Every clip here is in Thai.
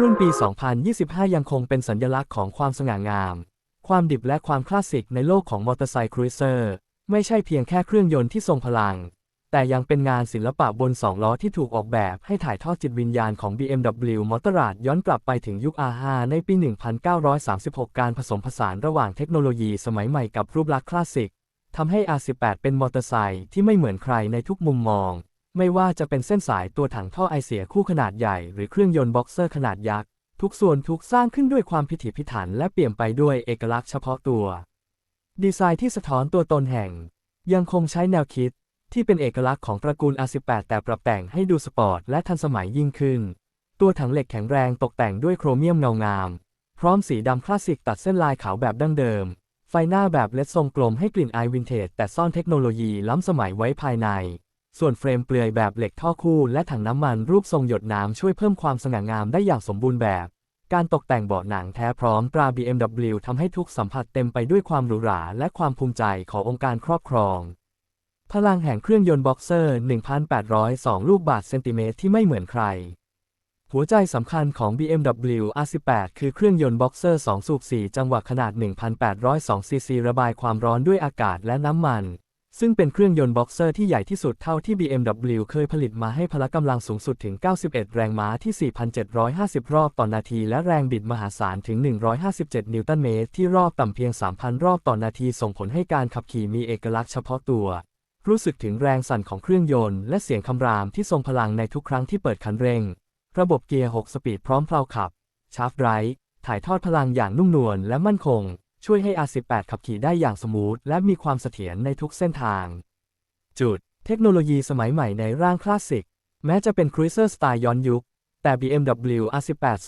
รุ่นปี 2025 ยังคงเป็นสัญลักษณ์ของความสง่างาม ความดิบและความคลาสสิกในโลกของมอเตอร์ไซค์ครูเซอร์ ไม่ใช่เพียงแค่เครื่องยนต์ที่ทรงพลัง แต่ยังเป็นงานศิลปะบนสองล้อที่ถูกออกแบบให้ถ่ายทอดจิตวิญญาณของ BMW m o t o r a d ย้อนกลับไปถึงยุค R5 ในปี 1936 การผสมผสานระหว่างเทคโนโลยีสมัยใหม่กับรูปลักษณ์คลาสสิกทำให้ R18 เป็นมอเตอร์ไซค์ที่ไม่เหมือนใครในทุกมุมมอง ไม่ว่าจะเป็นเส้นสายตัวถังท่อไอเสียคู่ขนาดใหญ่ หรือเครื่องยนต์บ็อกเซอร์ขนาดยักษ์ ทุกส่วนถูกสร้างขึ้นด้วยความพิถีพิถันและเปี่ยมไปด้วยเอกลักษณ์เฉพาะตัว ดีไซน์ที่สะท้อนตัวตนแห่ง ยังคงใช้แนวคิด ที่เป็นเอกลักษณ์ของตระกูล R18 แต่ปรับแต่งให้ดูสปอร์ตและทันสมัยยิ่งขึ้น ตัวถังเหล็กแข็งแรงตกแต่งด้วยโครเมียมเงางาม พร้อมสีดำคลาสสิกตัดเส้นลายขาวแบบดั้งเดิม ไฟหน้าแบบเลดทรงกลมให้กลิ่นอายวินเทจแต่ซ่อนเทคโนโลยีล้ำสมัยไว้ภายใน ส่วนเฟรมเปลือยแบบเหล็กท่อคู่และถังน้ำมันรูปทรงหยดน้ำช่วยเพิ่มความสง่างามได้อย่างสมบูรณ์แบบ การตกแต่งเบาะหนังแท้พร้อมตรา BMW ทำให้ทุกสัมผัสเต็มไปด้วยความหรูหราและความภูมิใจขององค์การครอบครอง พลังแห่งเครื่องยนต์บ็อกเซอร์ 1,802 ลูกบาศก์เซนติเมตรที่ไม่เหมือนใคร หัวใจสำคัญของ BMW R18 คือเครื่องยนต์บ็อกเซอร์ 2 สูบ 4 จังหวะขนาด 1,802 ซีซีระบายความร้อนด้วยอากาศและน้ำมัน ซึ่งเป็นเครื่องยนต์บ็อกเซอร์ที่ใหญ่ที่สุดเท่าที่ BMW เคยผลิตมาให้พละกำลังสูงสุดถึง 91 แรงม้าที่ 4,750 รอบต่อนาที และแรงบิดมหาศาลถึง 157 นิวตันเมตร ที่รอบต่ำเพียง 3,000 รอบต่อนาที ส่งผลให้การขับขี่มีเอกลักษณ์เฉพาะตัว รู้สึกถึงแรงสั่นของเครื่องยนต์และเสียงคำรามที่ทรงพลังในทุกครั้งที่เปิดคันเร่ง ระบบเกียร์ 6 สปีดพร้อมเพลาขับชาร์ฟไรท์ถ่ายทอดพลังอย่างนุ่มนวลและมั่นคง ช่วยให้ R18 ขับขี่ได้อย่างสมูท และมีความเสถียรในทุกเส้นทาง จุด เทคโนโลยีสมัยใหม่ในร่างคลาสสิก แม้จะเป็นครูเซอร์สไตล์ย้อนยุค แต่ BMW R18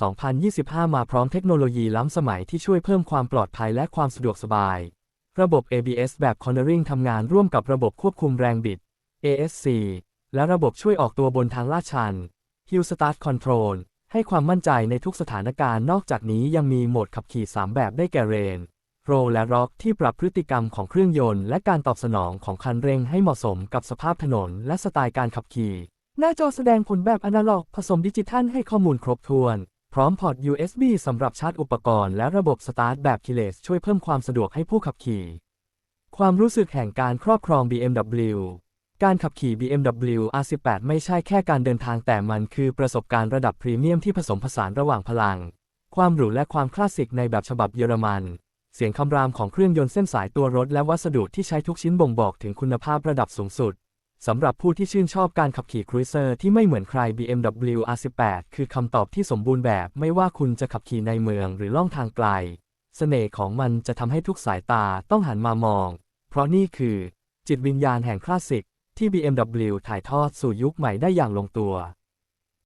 2025 มาพร้อมเทคโนโลยีล้ำสมัยที่ช่วยเพิ่มความปลอดภัยและความสะดวกสบาย ระบบ ABS แบบ Cornering ทำงานร่วมกับระบบควบคุมแรงบิด ASC และระบบช่วยออกตัวบนทางลาดชัน Hill Start Control ให้ความมั่นใจในทุกสถานการณ์นอกจากนี้ยังมีโหมดขับขี่ 3 แบบได้แก่เรน โรและร็อกที่ปรับพฤติกรรมของเครื่องยนต์ และการตอบสนองของคันเร่งให้เหมาะสมกับสภาพถนน และสไตล์การขับขี่ หน้าจอแสดงผลแบบอนาล็อก ผสมดิจิทัลให้ข้อมูลครบถ้วน พร้อมพอร์ต USB สำหรับชาร์จอุปกรณ์และระบบสตาร์ทแบบคีเลสช่วยเพิ่มความสะดวกให้ผู้ขับขี่ ความรู้สึกแห่งการครอบครอง BMW การขับขี่ BMW R18 ไม่ใช่แค่การเดินทางแต่มันคือประสบการณ์ระดับพรีเมียมที่ผสมผสานระหว่างพลัง ความหรูและความคลาสสิกในแบบฉบับเยอรมัน เสียงคำรามของเครื่องยนต์เส้นสายตัวรถและวัสดุที่ใช้ทุกชิ้นบ่งบอกถึงคุณภาพระดับสูงสุด สำหรับผู้ที่ชื่นชอบการขับขี่ครูเซอร์ที่ไม่เหมือนใคร BMW R18 คือคำตอบที่สมบูรณ์แบบ ไม่ว่าคุณจะขับขี่ในเมืองหรือล่องทางไกล เสน่ห์ของมันจะทำให้ทุกสายตาต้องหันมามอง เพราะนี่คือ จิตวิญญาณแห่งคลาสสิกที่ BMW ถ่ายทอดสู่ยุคใหม่ได้อย่างลงตัว